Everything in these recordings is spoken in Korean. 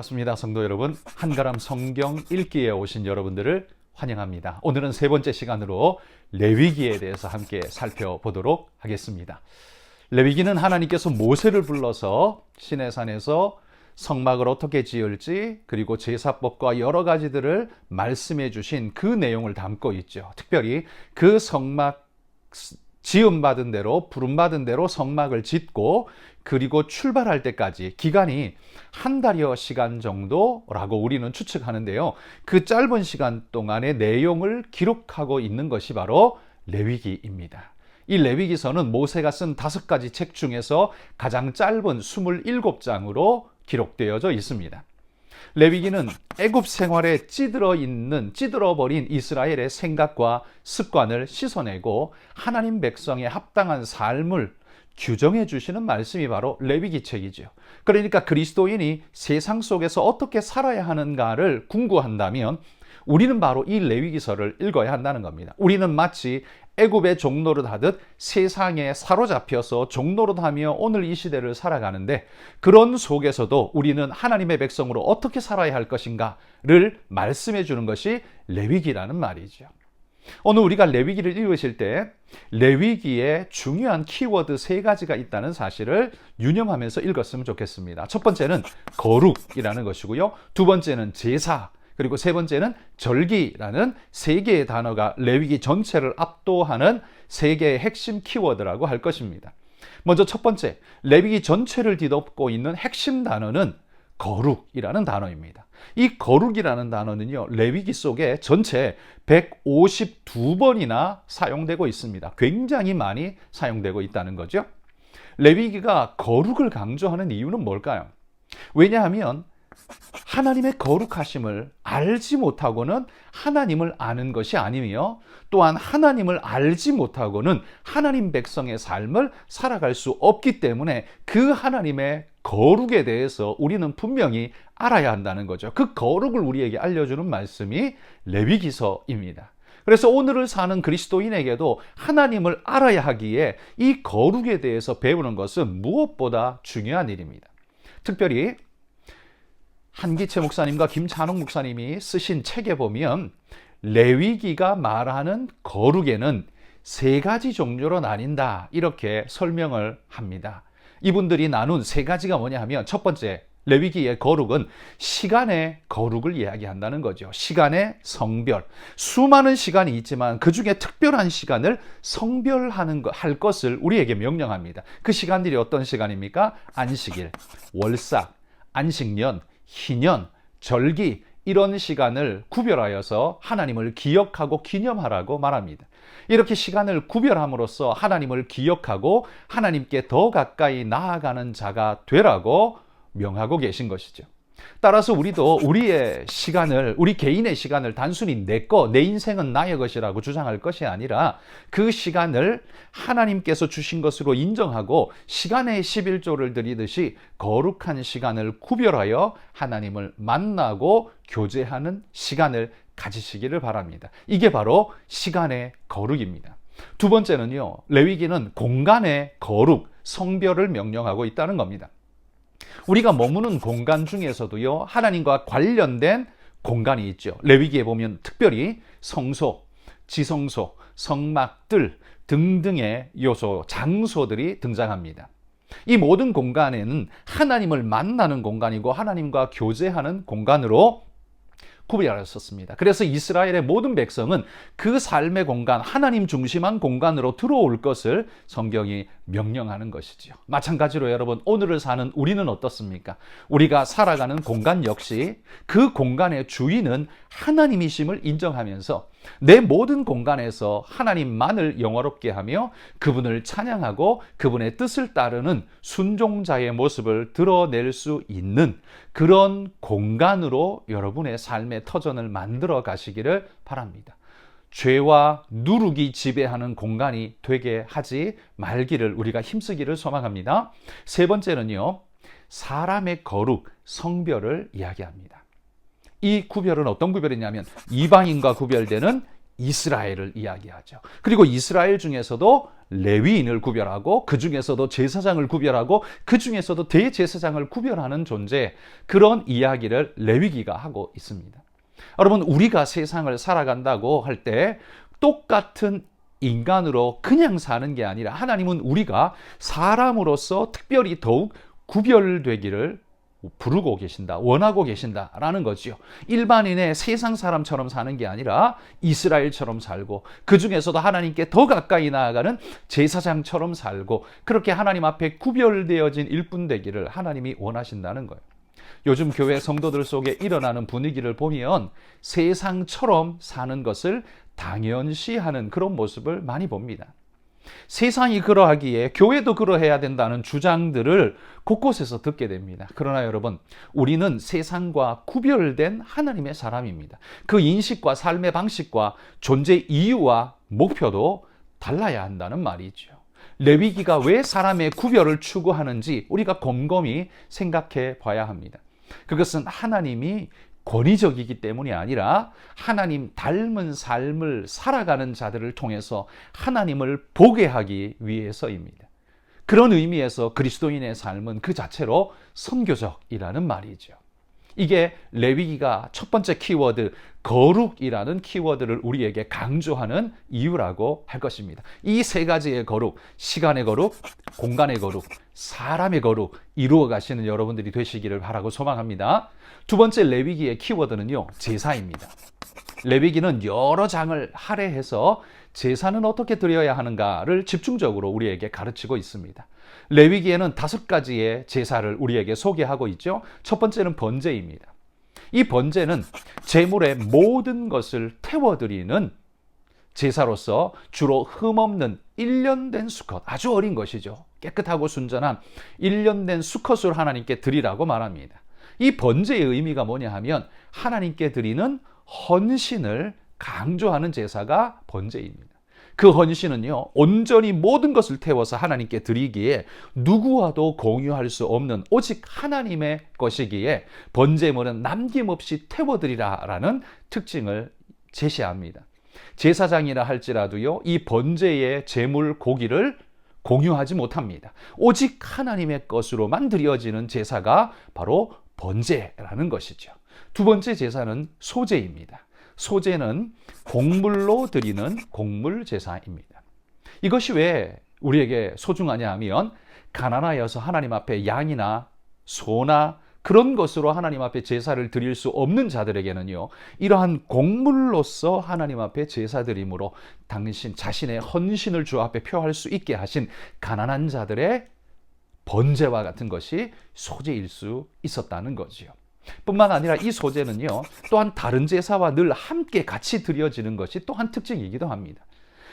반갑습니다. 성도 여러분. 한가람 성경 읽기에 오신 여러분들을 환영합니다. 오늘은 세 번째 시간으로 레위기에 대해서 함께 살펴보도록 하겠습니다. 레위기는 하나님께서 모세를 불러서 시내산에서 성막을 어떻게 지을지 그리고 제사법과 여러 가지들을 말씀해 주신 그 내용을 담고 있죠. 특별히 그 성막 지음 받은 대로 부름 받은 대로 성막을 짓고 그리고 출발할 때까지 기간이 한 달여 시간 정도라고 우리는 추측하는데요. 그 짧은 시간 동안의 내용을 기록하고 있는 것이 바로 레위기입니다. 이 레위기서는 모세가 쓴 다섯 가지 책 중에서 가장 짧은 27장으로 기록되어져 있습니다. 레위기는 애굽 생활에 찌들어 있는 찌들어 버린 이스라엘의 생각과 습관을 씻어내고 하나님 백성의 합당한 삶을 규정해 주시는 말씀이 바로 레위기 책이죠. 그러니까 그리스도인이 세상 속에서 어떻게 살아야 하는가를 궁구한다면 우리는 바로 이 레위기서를 읽어야 한다는 겁니다. 우리는 마치 애굽의 종노릇 하듯 세상에 사로잡혀서 종노릇 하며 오늘 이 시대를 살아가는데 그런 속에서도 우리는 하나님의 백성으로 어떻게 살아야 할 것인가를 말씀해 주는 것이 레위기라는 말이죠. 오늘 우리가 레위기를 읽으실 때 레위기에 중요한 키워드 세 가지가 있다는 사실을 유념하면서 읽었으면 좋겠습니다. 첫 번째는 거룩이라는 것이고요. 두 번째는 제사, 그리고 세 번째는 절기라는 세 개의 단어가 레위기 전체를 압도하는 세 개의 핵심 키워드라고 할 것입니다. 먼저 첫 번째, 레위기 전체를 뒤덮고 있는 핵심 단어는 거룩이라는 단어입니다. 이 거룩이라는 단어는요, 레위기 속에 전체 152번이나 사용되고 있습니다. 굉장히 많이 사용되고 있다는 거죠. 레위기가 거룩을 강조하는 이유는 뭘까요? 왜냐하면 하나님의 거룩하심을 알지 못하고는 하나님을 아는 것이 아니며 또한 하나님을 알지 못하고는 하나님 백성의 삶을 살아갈 수 없기 때문에 그 하나님의 거룩에 대해서 우리는 분명히 알아야 한다는 거죠. 그 거룩을 우리에게 알려주는 말씀이 레위기서입니다. 그래서 오늘을 사는 그리스도인에게도 하나님을 알아야 하기에 이 거룩에 대해서 배우는 것은 무엇보다 중요한 일입니다. 특별히 한기채 목사님과 김찬웅 목사님이 쓰신 책에 보면 레위기가 말하는 거룩에는 세 가지 종류로 나뉜다. 이렇게 설명을 합니다. 이분들이 나눈 세 가지가 뭐냐 하면 첫 번째, 레위기의 거룩은 시간의 거룩을 이야기한다는 거죠. 시간의 성별. 수많은 시간이 있지만 그 중에 특별한 시간을 성별하는 것, 할 것을 우리에게 명령합니다. 그 시간들이 어떤 시간입니까? 안식일, 월삭, 안식년, 희년, 절기 이런 시간을 구별하여서 하나님을 기억하고 기념하라고 말합니다. 이렇게 시간을 구별함으로써 하나님을 기억하고 하나님께 더 가까이 나아가는 자가 되라고 명하고 계신 것이죠. 따라서 우리도 우리의 시간을, 우리 개인의 시간을 단순히 내 거, 내 인생은 나의 것이라고 주장할 것이 아니라 그 시간을 하나님께서 주신 것으로 인정하고 시간의 11조를 드리듯이 거룩한 시간을 구별하여 하나님을 만나고 교제하는 시간을 가지시기를 바랍니다. 이게 바로 시간의 거룩입니다. 두 번째는요, 레위기는 공간의 거룩, 성별을 명령하고 있다는 겁니다. 우리가 머무는 공간 중에서도요, 하나님과 관련된 공간이 있죠. 레위기에 보면 특별히 성소, 지성소, 성막들 등등의 요소, 장소들이 등장합니다. 이 모든 공간에는 하나님을 만나는 공간이고 하나님과 교제하는 공간으로 구별하셨습니다. 그래서 이스라엘의 모든 백성은 그 삶의 공간, 하나님 중심한 공간으로 들어올 것을 성경이 명령하는 것이죠. 마찬가지로 여러분, 오늘을 사는 우리는 어떻습니까? 우리가 살아가는 공간 역시 그 공간의 주인은 하나님이심을 인정하면서 내 모든 공간에서 하나님만을 영화롭게 하며 그분을 찬양하고 그분의 뜻을 따르는 순종자의 모습을 드러낼 수 있는 그런 공간으로 여러분의 삶의 터전을 만들어 가시기를 바랍니다. 죄와 누룩이 지배하는 공간이 되게 하지 말기를 우리가 힘쓰기를 소망합니다. 세 번째는요, 사람의 거룩, 성별을 이야기합니다. 이 구별은 어떤 구별이냐면 이방인과 구별되는 이스라엘을 이야기하죠. 그리고 이스라엘 중에서도 레위인을 구별하고 그 중에서도 제사장을 구별하고 그 중에서도 대제사장을 구별하는 존재 그런 이야기를 레위기가 하고 있습니다. 여러분 우리가 세상을 살아간다고 할 때 똑같은 인간으로 그냥 사는 게 아니라 하나님은 우리가 사람으로서 특별히 더욱 구별되기를 부르고 계신다, 원하고 계신다라는 거지요. 일반인의 세상 사람처럼 사는 게 아니라 이스라엘처럼 살고 그 중에서도 하나님께 더 가까이 나아가는 제사장처럼 살고 그렇게 하나님 앞에 구별되어진 일꾼 되기를 하나님이 원하신다는 거예요. 요즘 교회 성도들 속에 일어나는 분위기를 보면 세상처럼 사는 것을 당연시하는 그런 모습을 많이 봅니다. 세상이 그러하기에 교회도 그러해야 된다는 주장들을 곳곳에서 듣게 됩니다. 그러나 여러분, 우리는 세상과 구별된 하나님의 사람입니다. 그 인식과 삶의 방식과 존재 이유와 목표도 달라야 한다는 말이죠. 레위기가 왜 사람의 구별을 추구하는지 우리가 곰곰이 생각해 봐야 합니다. 그것은 하나님이 권위적이기 때문이 아니라 하나님 닮은 삶을 살아가는 자들을 통해서 하나님을 보게 하기 위해서입니다. 그런 의미에서 그리스도인의 삶은 그 자체로 선교적이라는 말이죠. 이게 레위기가 첫 번째 키워드 거룩이라는 키워드를 우리에게 강조하는 이유라고 할 것입니다. 이 세 가지의 거룩, 시간의 거룩, 공간의 거룩, 사람의 거룩 이루어 가시는 여러분들이 되시기를 바라고 소망합니다. 두 번째 레위기의 키워드는요. 제사입니다. 레위기는 여러 장을 할애해서 제사는 어떻게 드려야 하는가를 집중적으로 우리에게 가르치고 있습니다. 레위기에는 다섯 가지의 제사를 우리에게 소개하고 있죠. 첫 번째는 번제입니다. 이 번제는 제물의 모든 것을 태워드리는 제사로서 주로 흠없는 1년 된 수컷, 아주 어린 것이죠. 깨끗하고 순전한 1년 된 수컷을 하나님께 드리라고 말합니다. 이 번제의 의미가 뭐냐 하면 하나님께 드리는 헌신을 강조하는 제사가 번제입니다. 그 헌신은요, 온전히 모든 것을 태워서 하나님께 드리기에 누구와도 공유할 수 없는 오직 하나님의 것이기에 번제물은 남김없이 태워드리라 라는 특징을 제시합니다. 제사장이라 할지라도요, 이 번제의 제물 고기를 공유하지 못합니다. 오직 하나님의 것으로만 드려지는 제사가 바로 번제라는 것이죠. 두 번째 제사는 소제입니다. 소제는 곡물로 드리는 곡물 제사입니다. 이것이 왜 우리에게 소중하냐 하면 가난하여서 하나님 앞에 양이나 소나 그런 것으로 하나님 앞에 제사를 드릴 수 없는 자들에게는요, 이러한 곡물로서 하나님 앞에 제사 드림으로 당신 자신의 헌신을 주 앞에 표할 수 있게 하신 가난한 자들의 번제와 같은 것이 소제일 수 있었다는 거지요. 뿐만 아니라 이 소재는요, 또한 다른 제사와 늘 함께 같이 드려지는 것이 또한 특징이기도 합니다.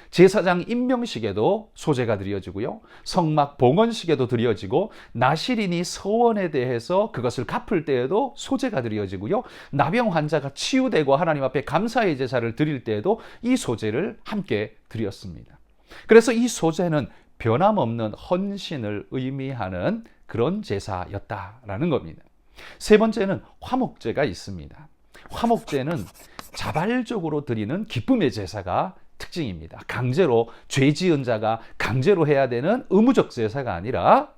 제사장 임명식에도 소재가 드려지고요. 성막 봉헌식에도 드려지고 나시린이 서원에 대해서 그것을 갚을 때에도 소재가 드려지고요. 나병 환자가 치유되고 하나님 앞에 감사의 제사를 드릴 때에도 이 소재를 함께 드렸습니다. 그래서 이 소재는 변함없는 헌신을 의미하는 그런 제사였다라는 겁니다. 세 번째는 화목제가 있습니다. 화목제는 자발적으로 드리는 기쁨의 제사가 특징입니다. 강제로 죄 지은 자가 강제로 해야 되는 의무적 제사가 아니라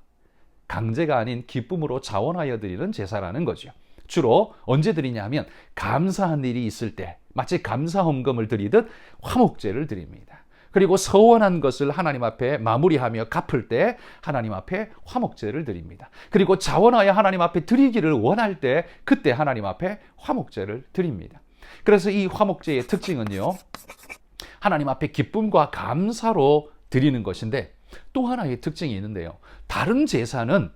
강제가 아닌 기쁨으로 자원하여 드리는 제사라는 거죠. 주로 언제 드리냐면 감사한 일이 있을 때 마치 감사 헌금을 드리듯 화목제를 드립니다. 그리고 서원한 것을 하나님 앞에 마무리하며 갚을 때 하나님 앞에 화목제를 드립니다. 그리고 자원하여 하나님 앞에 드리기를 원할 때 그때 하나님 앞에 화목제를 드립니다. 그래서 이 화목제의 특징은요. 하나님 앞에 기쁨과 감사로 드리는 것인데 또 하나의 특징이 있는데요. 다른 제사는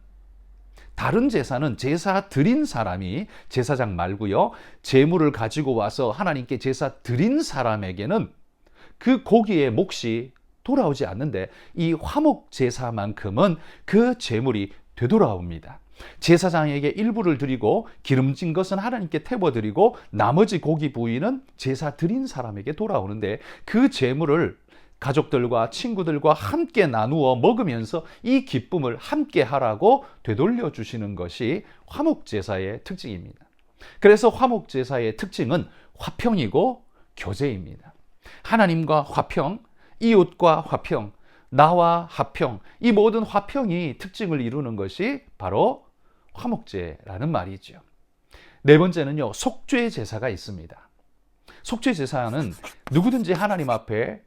다른 제사는 제사 드린 사람이 제사장 말고요. 제물을 가지고 와서 하나님께 제사 드린 사람에게는 그 고기의 몫이 돌아오지 않는데 이 화목 제사만큼은 그 제물이 되돌아옵니다. 제사장에게 일부를 드리고 기름진 것은 하나님께 태워 드리고 나머지 고기 부위는 제사 드린 사람에게 돌아오는데 그 제물을 가족들과 친구들과 함께 나누어 먹으면서 이 기쁨을 함께 하라고 되돌려 주시는 것이 화목 제사의 특징입니다. 그래서 화목 제사의 특징은 화평이고 교제입니다. 하나님과 화평, 이웃과 화평, 나와 화평, 이 모든 화평이 특징을 이루는 것이 바로 화목제라는 말이죠. 네 번째는요, 속죄 제사가 있습니다. 속죄 제사는 누구든지 하나님 앞에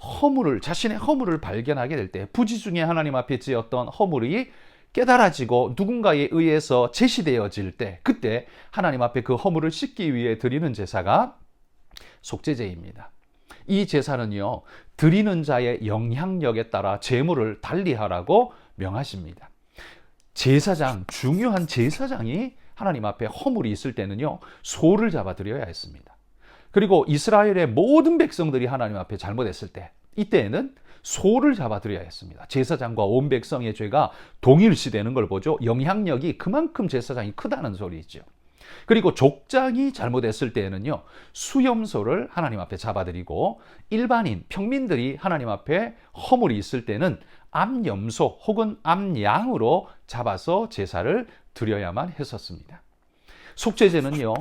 허물을 자신의 허물을 발견하게 될 때 부지 중에 하나님 앞에 지었던 허물이 깨달아지고 누군가에 의해서 제시되어질 때 그때 하나님 앞에 그 허물을 씻기 위해 드리는 제사가 속죄제입니다. 이 제사는요 드리는 자의 영향력에 따라 제물을 달리하라고 명하십니다. 제사장 중요한 제사장이 하나님 앞에 허물이 있을 때는요 소를 잡아 드려야 했습니다. 그리고 이스라엘의 모든 백성들이 하나님 앞에 잘못했을 때 이때에는 소를 잡아드려야 했습니다. 제사장과 온 백성의 죄가 동일시되는 걸 보죠. 영향력이 그만큼 제사장이 크다는 소리죠. 그리고 족장이 잘못했을 때에는요, 수염소를 하나님 앞에 잡아드리고, 일반인, 평민들이 하나님 앞에 허물이 있을 때는 암염소 혹은 암양으로 잡아서 제사를 드려야만 했었습니다. 속죄제는요,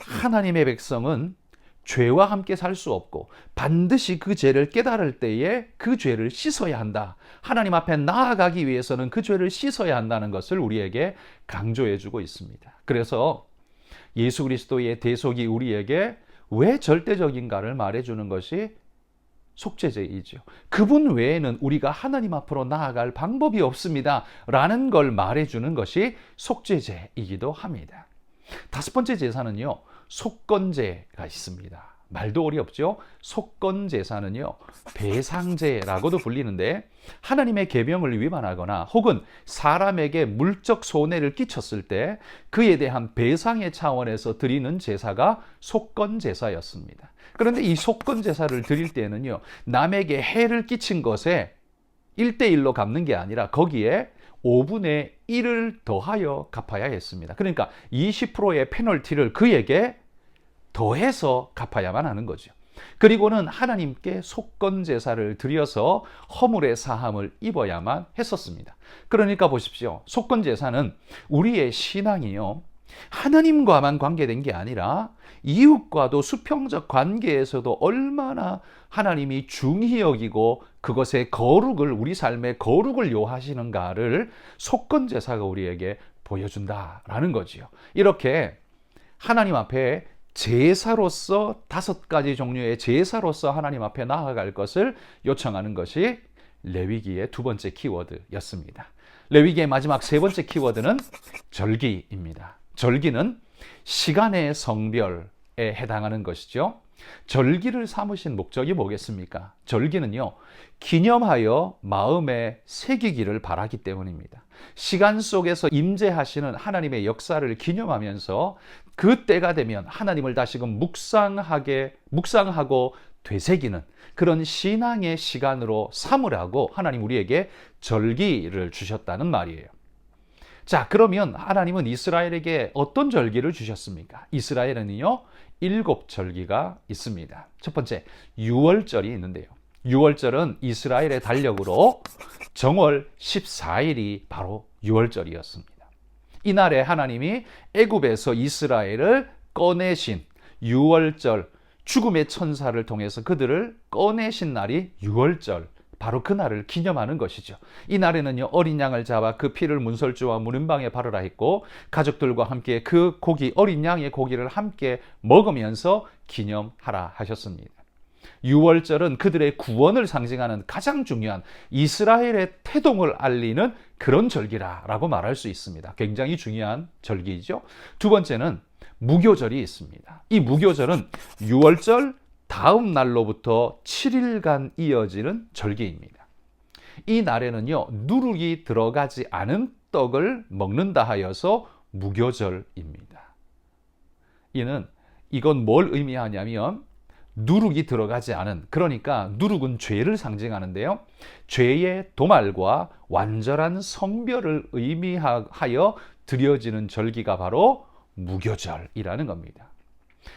하나님의 백성은 죄와 함께 살 수 없고 반드시 그 죄를 깨달을 때에 그 죄를 씻어야 한다. 하나님 앞에 나아가기 위해서는 그 죄를 씻어야 한다는 것을 우리에게 강조해 주고 있습니다. 그래서 예수 그리스도의 대속이 우리에게 왜 절대적인가를 말해 주는 것이 속죄제이죠. 그분 외에는 우리가 하나님 앞으로 나아갈 방법이 없습니다. 라는 걸 말해 주는 것이 속죄제이기도 합니다. 다섯 번째 제사는요. 속건제가 있습니다. 말도 어렵죠? 속건 제사는요, 배상제라고도 불리는데, 하나님의 계명을 위반하거나 혹은 사람에게 물적 손해를 끼쳤을 때 그에 대한 배상의 차원에서 드리는 제사가 속건 제사였습니다. 그런데 이 속건 제사를 드릴 때는요, 남에게 해를 끼친 것에 1대1로 갚는 게 아니라 거기에 5분의 1을 더하여 갚아야 했습니다. 그러니까 20%의 페널티를 그에게 더해서 갚아야만 하는 거죠. 그리고는 하나님께 속건 제사를 드려서 허물의 사함을 입어야만 했었습니다. 그러니까 보십시오. 속건 제사는 우리의 신앙이요. 하나님과만 관계된 게 아니라 이웃과도 수평적 관계에서도 얼마나 하나님이 중히 여기고 그것의 거룩을 우리 삶의 거룩을 요하시는가를 속건 제사가 우리에게 보여준다라는 거지요. 이렇게 하나님 앞에 제사로서 다섯 가지 종류의 제사로서 하나님 앞에 나아갈 것을 요청하는 것이 레위기의 두 번째 키워드였습니다. 레위기의 마지막 세 번째 키워드는 절기입니다. 절기는 시간의 성별에 해당하는 것이죠. 절기를 삼으신 목적이 뭐겠습니까? 절기는요, 기념하여 마음에 새기기를 바라기 때문입니다. 시간 속에서 임재하시는 하나님의 역사를 기념하면서 그 때가 되면 하나님을 다시금 묵상하게, 묵상하고 되새기는 그런 신앙의 시간으로 삼으라고 하나님 우리에게 절기를 주셨다는 말이에요. 자, 그러면 하나님은 이스라엘에게 어떤 절기를 주셨습니까? 이스라엘은요, 일곱 절기가 있습니다. 첫 번째, 6월절이 있는데요. 6월절은 이스라엘의 달력으로 정월 14일이 바로 6월절이었습니다. 이날에 하나님이 애굽에서 이스라엘을 꺼내신 6월절 죽음의 천사를 통해서 그들을 꺼내신 날이 6월절 바로 그 날을 기념하는 것이죠. 이 날에는요 어린 양을 잡아 그 피를 문설주와 문음방에 바르라 했고 가족들과 함께 그 고기 어린 양의 고기를 함께 먹으면서 기념하라 하셨습니다. 6월절은 그들의 구원을 상징하는 가장 중요한 이스라엘의 태동을 알리는 그런 절기라라고 말할 수 있습니다. 굉장히 중요한 절기죠. 두 번째는 무교절이 있습니다. 이 무교절은 6월절 다음 날로부터 7일간 이어지는 절기입니다. 이 날에는요, 누룩이 들어가지 않은 떡을 먹는다 하여서 무교절입니다. 이는 이건 뭘 의미하냐면 누룩이 들어가지 않은 그러니까 누룩은 죄를 상징하는데요. 죄의 도말과 완전한 성별을 의미하여 드려지는 절기가 바로 무교절이라는 겁니다.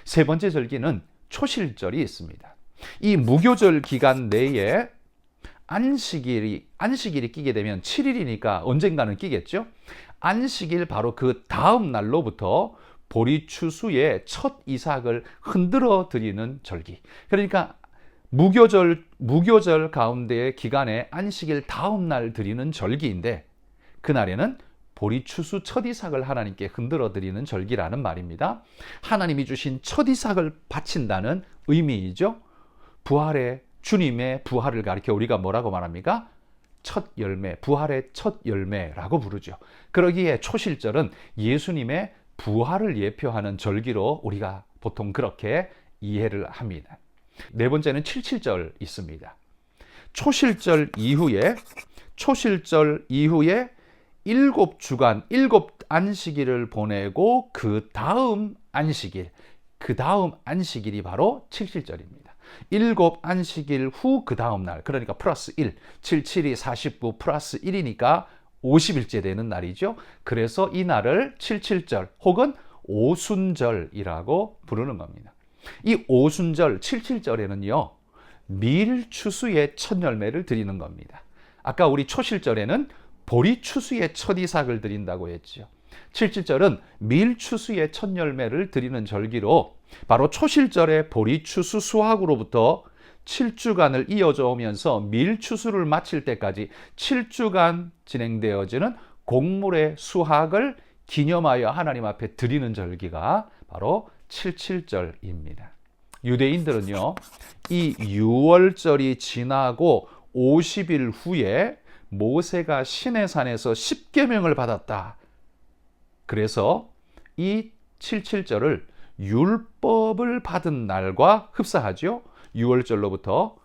세 번째 절기는 초실절이 있습니다. 이 무교절 기간 내에 안식일이 안식일이 끼게 되면 7일이니까 언젠가는 끼겠죠. 안식일 바로 그 다음 날로부터 보리 추수의 첫 이삭을 흔들어 드리는 절기. 그러니까 무교절 무교절 가운데의 기간에 안식일 다음 날 드리는 절기인데 그날에는 보리 추수 첫 이삭을 하나님께 흔들어 드리는 절기라는 말입니다. 하나님이 주신 첫 이삭을 바친다는 의미이죠. 부활의 주님의 부활을 가리켜 우리가 뭐라고 말합니까? 첫 열매, 부활의 첫 열매라고 부르죠. 그러기에 초실절은 예수님의 부활을 예표하는 절기로 우리가 보통 그렇게 이해를 합니다. 네 번째는 칠칠절 있습니다. 초실절 이후에 초실절 이후에 일곱 주간 일곱 안식일을 보내고 그 다음 안식일 그 다음 안식일이 바로 칠칠절입니다. 일곱 안식일 후 그 다음 날 그러니까 플러스 1 77이 49 플러스 1이니까 50일째 되는 날이죠. 그래서 이 날을 칠칠절 혹은 오순절이라고 부르는 겁니다. 이 오순절 칠칠절에는요. 밀추수의 첫 열매를 드리는 겁니다. 아까 우리 초실절에는 보리 추수의 첫 이삭을 드린다고 했죠. 칠칠절은 밀 추수의 첫 열매를 드리는 절기로 바로 초실절의 보리 추수 수확으로부터 7주간을 이어져 오면서 밀 추수를 마칠 때까지 7주간 진행되어지는 곡물의 수확을 기념하여 하나님 앞에 드리는 절기가 바로 칠칠절입니다. 유대인들은요, 이 6월절이 지나고 50일 후에 모세가 시내산에서 십계명을 받았다. 그래서 이 칠칠절을 율법을 받은 날과 흡사하죠. 6월절로부터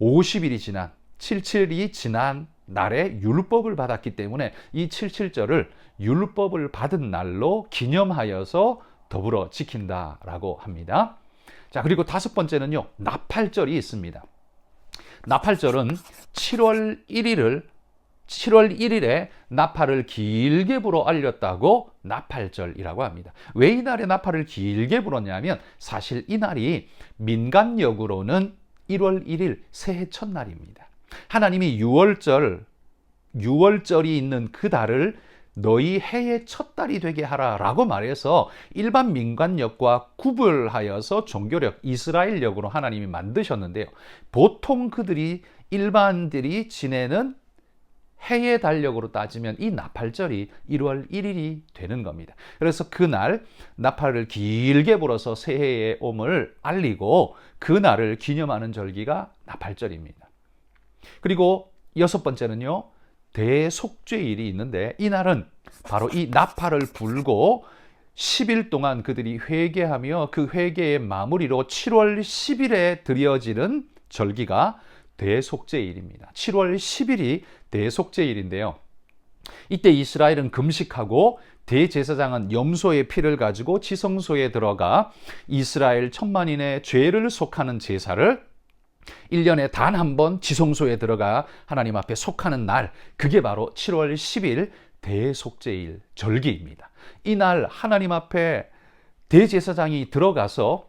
50일이 지난 77이 지난 날에 율법을 받았기 때문에 이 77절을 율법을 받은 날로 기념하여서 더불어 지킨다라고 합니다. 자, 그리고 다섯 번째는요. 나팔절이 있습니다. 나팔절은 7월 1일을 7월 1일에 나팔을 길게 불어 알렸다고 나팔절이라고 합니다. 왜 이 날에 나팔을 길게 불었냐면 사실 이 날이 민간역으로는 1월 1일 새해 첫날입니다. 하나님이 6월절 6월절이 있는 그 달을 너희 해의 첫 달이 되게 하라 라고 말해서 일반 민간역과 구별하여서 종교력 이스라엘역으로 하나님이 만드셨는데요. 보통 그들이 일반들이 지내는 해의 달력으로 따지면 이 나팔절이 1월 1일이 되는 겁니다. 그래서 그날 나팔을 길게 불어서 새해의 옴을 알리고 그날을 기념하는 절기가 나팔절입니다. 그리고 여섯 번째는요. 대속죄일이 있는데 이날은 바로 이 나팔을 불고 10일 동안 그들이 회개하며 그 회개의 마무리로 7월 10일에 드려지는 절기가 대속죄일입니다. 7월 10일이 대속죄일인데요. 이때 이스라엘은 금식하고 대제사장은 염소의 피를 가지고 지성소에 들어가 이스라엘 천만인의 죄를 속하는 제사를 1년에 단 한 번 지성소에 들어가 하나님 앞에 속하는 날, 그게 바로 7월 10일 대속죄일 절기입니다. 이날 하나님 앞에 대제사장이 들어가서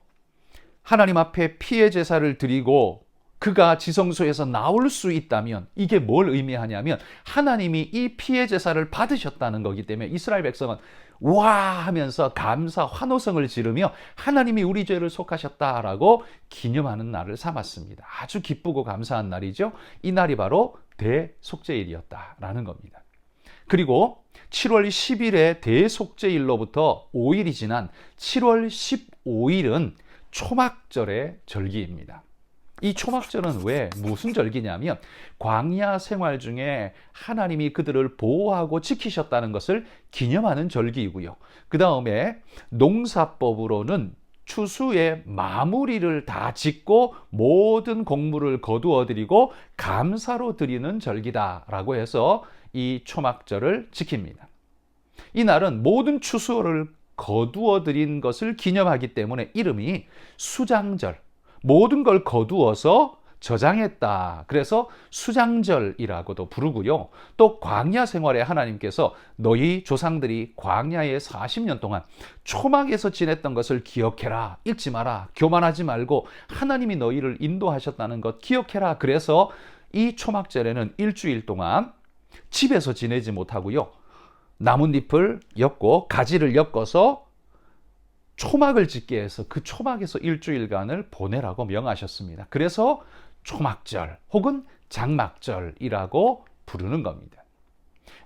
하나님 앞에 피해 제사를 드리고 그가 지성소에서 나올 수 있다면 이게 뭘 의미하냐면 하나님이 이 피해 제사를 받으셨다는 거기 때문에 이스라엘 백성은 와 하면서 감사 환호성을 지르며 하나님이 우리 죄를 속하셨다라고 기념하는 날을 삼았습니다. 아주 기쁘고 감사한 날이죠. 이 날이 바로 대속죄일이었다라는 겁니다. 그리고 7월 10일에 대속죄일로부터 5일이 지난 7월 15일은 초막절의 절기입니다. 이 초막절은 왜 무슨 절기냐면 광야 생활 중에 하나님이 그들을 보호하고 지키셨다는 것을 기념하는 절기이고요. 그 다음에 농사법으로는 추수의 마무리를 다 짓고 모든 곡물을 거두어 드리고 감사로 드리는 절기다라고 해서 이 초막절을 지킵니다. 이 날은 모든 추수를 거두어 드린 것을 기념하기 때문에 이름이 수장절 모든 걸 거두어서 저장했다. 그래서 수장절이라고도 부르고요. 또 광야 생활에 하나님께서 너희 조상들이 광야에 40년 동안 초막에서 지냈던 것을 기억해라. 잊지 마라. 교만하지 말고 하나님이 너희를 인도하셨다는 것 기억해라. 그래서 이 초막절에는 일주일 동안 집에서 지내지 못하고요. 나뭇잎을 엮고 가지를 엮어서 초막을 짓게 해서 그 초막에서 일주일간을 보내라고 명하셨습니다. 그래서 초막절 혹은 장막절이라고 부르는 겁니다.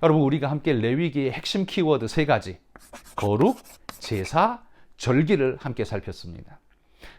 여러분 우리가 함께 레위기의 핵심 키워드 세 가지 거룩, 제사, 절기를 함께 살폈습니다.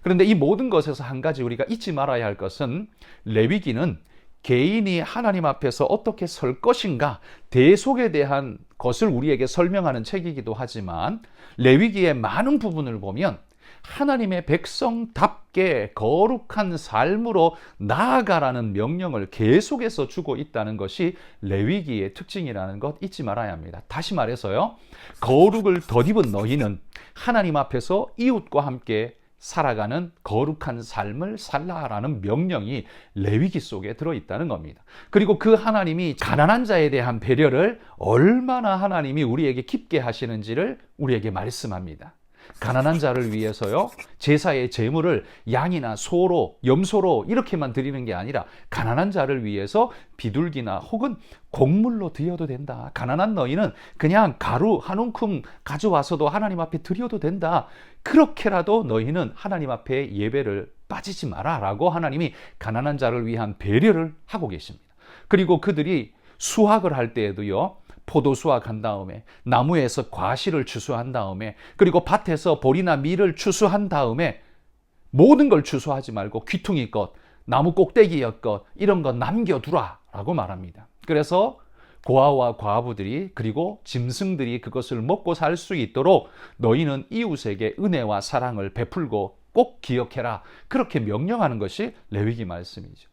그런데 이 모든 것에서 한 가지 우리가 잊지 말아야 할 것은 레위기는 개인이 하나님 앞에서 어떻게 설 것인가 대속에 대한 것을 우리에게 설명하는 책이기도 하지만 레위기의 많은 부분을 보면 하나님의 백성답게 거룩한 삶으로 나아가라는 명령을 계속해서 주고 있다는 것이 레위기의 특징이라는 것 잊지 말아야 합니다. 다시 말해서요. 거룩을 덧입은 너희는 하나님 앞에서 이웃과 함께 살아가는 거룩한 삶을 살라라는 명령이 레위기 속에 들어 있다는 겁니다. 그리고 그 하나님이 가난한 자에 대한 배려를 얼마나 하나님이 우리에게 깊게 하시는지를 우리에게 말씀합니다. 가난한 자를 위해서요 제사의 제물을 양이나 소로 염소로 이렇게만 드리는 게 아니라 가난한 자를 위해서 비둘기나 혹은 곡물로 드려도 된다. 가난한 너희는 그냥 가루 한 움큼 가져와서도 하나님 앞에 드려도 된다. 그렇게라도 너희는 하나님 앞에 예배를 빠지지 마라라고 하나님이 가난한 자를 위한 배려를 하고 계십니다. 그리고 그들이 수확을 할 때에도요. 포도 수확 한 다음에 나무에서 과실을 추수한 다음에 그리고 밭에서 보리나 밀을 추수한 다음에 모든 걸 추수하지 말고 귀퉁이 것, 나무 꼭대기의 것 이런 거 남겨두라라고 말합니다. 그래서 고아와 과부들이 그리고 짐승들이 그것을 먹고 살 수 있도록 너희는 이웃에게 은혜와 사랑을 베풀고 꼭 기억해라. 그렇게 명령하는 것이 레위기 말씀이죠.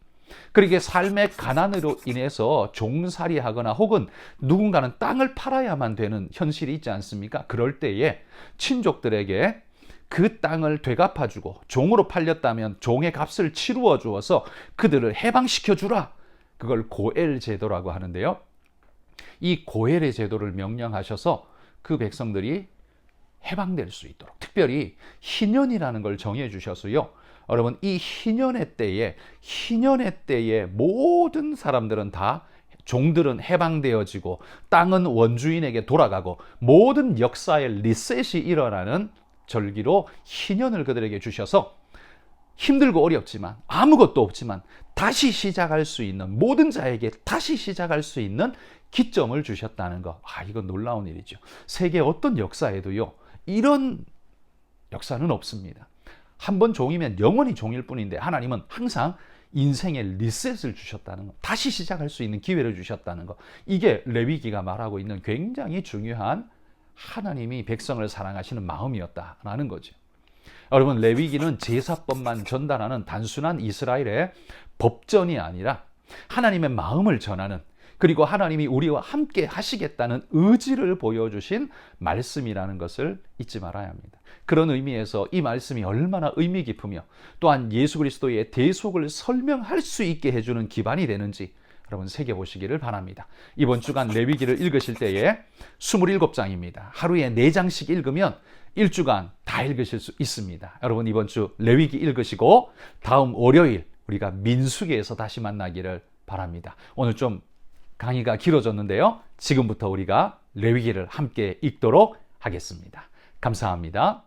그러게 삶의 가난으로 인해서 종살이 하거나 혹은 누군가는 땅을 팔아야만 되는 현실이 있지 않습니까? 그럴 때에 친족들에게 그 땅을 되갚아주고 종으로 팔렸다면 종의 값을 치루어 주어서 그들을 해방시켜 주라. 그걸 고엘 제도라고 하는데요. 이 고엘의 제도를 명령하셔서 그 백성들이 해방될 수 있도록 특별히 희년이라는 걸 정해 주셔서요. 여러분 이 희년의 때에 희년의 때에 모든 사람들은 다 종들은 해방되어지고 땅은 원주인에게 돌아가고 모든 역사의 리셋이 일어나는 절기로 희년을 그들에게 주셔서 힘들고 어렵지만 아무것도 없지만 다시 시작할 수 있는 모든 자에게 다시 시작할 수 있는 기점을 주셨다는 것. 아, 이건 놀라운 일이죠. 세계 어떤 역사에도요. 이런 역사는 없습니다. 한 번 종이면 영원히 종일 뿐인데 하나님은 항상 인생의 리셋을 주셨다는 것, 다시 시작할 수 있는 기회를 주셨다는 것. 이게 레위기가 말하고 있는 굉장히 중요한 하나님이 백성을 사랑하시는 마음이었다라는 거죠. 여러분 레위기는 제사법만 전달하는 단순한 이스라엘의 법전이 아니라 하나님의 마음을 전하는 그리고 하나님이 우리와 함께 하시겠다는 의지를 보여주신 말씀이라는 것을 잊지 말아야 합니다. 그런 의미에서 이 말씀이 얼마나 의미 깊으며 또한 예수 그리스도의 대속을 설명할 수 있게 해주는 기반이 되는지 여러분 새겨보시기를 바랍니다. 이번 주간 레위기를 읽으실 때에 27장입니다. 하루에 4장씩 읽으면 1주간 다 읽으실 수 있습니다. 여러분 이번 주 레위기 읽으시고 다음 월요일 우리가 민수기에서 다시 만나기를 바랍니다. 오늘 좀 강의가 길어졌는데요. 지금부터 우리가 레위기를 함께 읽도록 하겠습니다. 감사합니다.